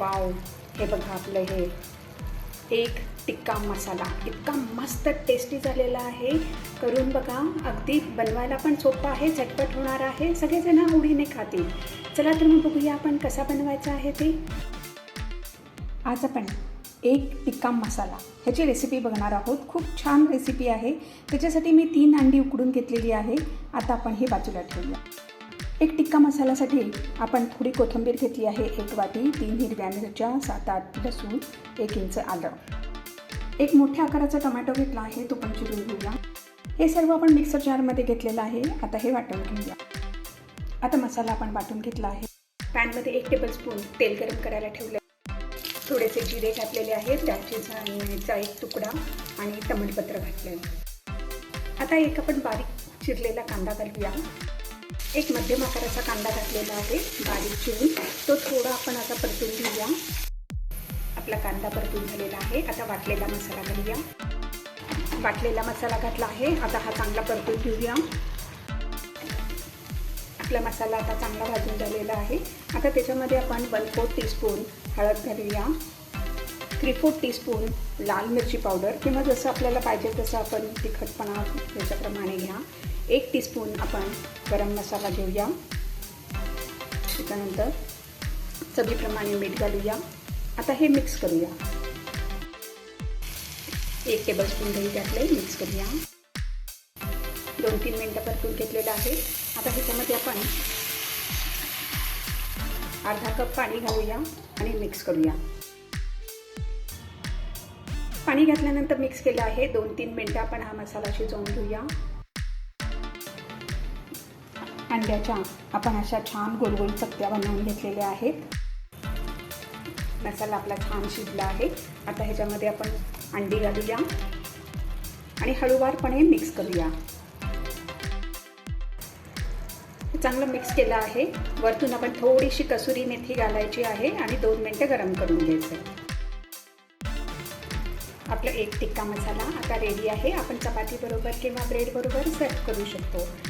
Wow हे बघा आपलं हे. एक टिक्का मसाला. इतका मस्त टेस्टी झालेला आहे. करून बघा. अगदी बनवायला पण सोपं आहे झटपट होणार आहे. सगळेजण आवडीने खातील. चला तर मग बघूया आपण कसा बनवायचा आहे ते. आज आपण एक टिक्का मसाला. ह्याची रेसिपी बघणार आहोत. खूप छान रेसिपी आहे. त्याच्यासाठी मी तीन अंडी उकडून घेतलेली आहे. आता आपण हे बाजूला ठेवूया. एक टिक्का मसाल्यासाठी आपण थोडी कोथिंबीर घेतली आहे एक वाटी तीन हिरव्या मिरच्या सात आठ लसूण एक इंच आलं. एक मोठ्या आकाराचा टोमॅटो घेतला आहे तो पण चिरून घेऊया. हे सर्व आपण मिक्सर जारमध्ये घेतलेलं आहे. आता हे वाटून घेऊया. आता मसाला आपण वाटून घेतला आहे. पॅनमध्ये एक टेबलस्पून तेल गरम करायला ठेवलं थोडेसे जिरे घातलेले आहेत दालचिनीचा आणि एक तुकडा आणि तमिळपत्र घातलेलं आता एक आपण बारीक चिरलेला कांदा घालूया. एक मध्यम आकाराचा कांदा घातलेला आहे बारीक चिरून. तो थोडा आपण आता परतून घेऊया. आपला कांदा परतून झालेला आहे. आता वाटलेला मसाला घालूया. वाटलेला मसाला घातला आहे. आता हा चांगला परतून घेऊया. आपला मसाला आता चांगला भाजून झालेला आहे. आता त्याच्यामध्ये आपण वन फोर्थ टीस्पून हळद घालूया. थ्री फोर्थ टीस्पून लाल मिरची पावडर किंवा जसं आपल्याला पाहिजे तसं आपण तिखटपणा याच्याप्रमाणे घ्या. एक टीस्पून आपण गरम मसाला घेऊया. त्याच्यानंतर चवीप्रमाणे मीठ घालूया. आता हे मिक्स करूया. एक टेबलस्पून दही घातले मिक्स करूया. दोन तीन मिनटं परतून घेतलेलं आहे. आता ह्याच्यामध्ये आपण अर्धा कप पाणी घालूया आणि मिक्स करूया. पाणी घातल्यानंतर मिक्स केलं आहे. दोन तीन मिनटं आपण हा मसाला शिजवून घेऊया. अंड्याच्या आपण अशा छान गोलगोल चकत्या बनवून घेतलेल्या आहेत. मसाला आपला छान शिजला आहे. आता ह्याच्यामध्ये आपण अंडी घालूया आणि हळूवारपणे मिक्स करूया. चांगलं मिक्स केलं आहे. वरतून आपण थोडीशी कसुरी मेथी घालायची आहे आणि दोन मिनटं गरम करून घ्यायचं. आपलं आपला एक टिक्का मसाला आता रेडी आहे. आपण चपातीबरोबर किंवा ब्रेडबरोबर सर्व करू शकतो.